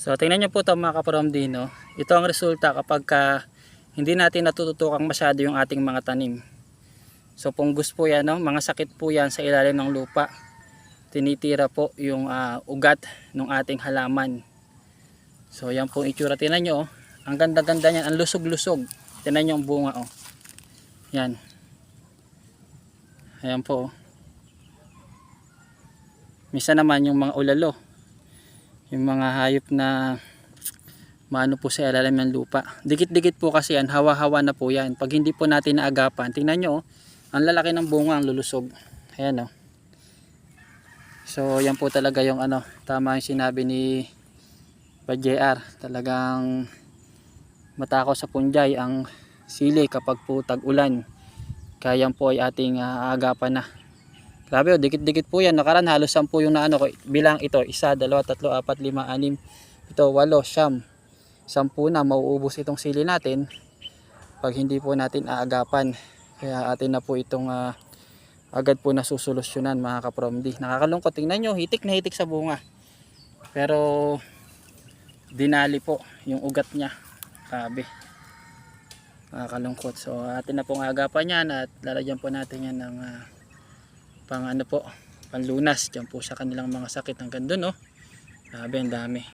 So tingnan nyo po ito mga kaparomdino. Ito ang resulta kapag ka hindi natin natututukan masyado yung ating mga tanim. So punggos po yan, no? mga sakit po yan sa ilalim ng lupa. Tinitira po yung ah, ugat ng ating halaman. So yan po itsura. Tingnan nyo, oh. ang ganda-ganda niyan, ang lusog-lusog. Tingnan nyo ang bunga. Oh. Yan. Ayan po. oh. Misa naman yung mga ulalo. Yung mga hayop na maano po sa ilalim ng lupa. Dikit-dikit po kasi yan, hawa-hawa na po yan. Pag hindi po natin naagapan, tingnan nyo, oh, ang lalaki ng bunga, ang lulusog. Ayan oh. So, yan po talaga yung ano, tama yung sinabi ni pa JR. Talagang matakaw sa punjay ang sili kapag po tag-ulan. Kaya po ay ating ah, aagapan na. Grabe oh, dikit-dikit po yan. Nakaraan halos 10 yung naano ko. Bilang ito, isa, dalawa, tatlo, apat, lima, anim. Ito, walo, siyam. Sampu na mauubos itong sili natin pag hindi po natin aagapan. Kaya atin na po itong ah, agad po nasusolusyonan mga kapromdi. Nakakalungkot. Tingnan nyo, hitik na hitik sa bunga. Pero dinali po yung ugat niya. Grabe. Nakakalungkot. So atin na pong agapan yan at lalagyan po natin yan ng ah, pang ano po, panlunas. Diyan po sa kanilang mga sakit hanggang doon oh. Grabe, ang dami.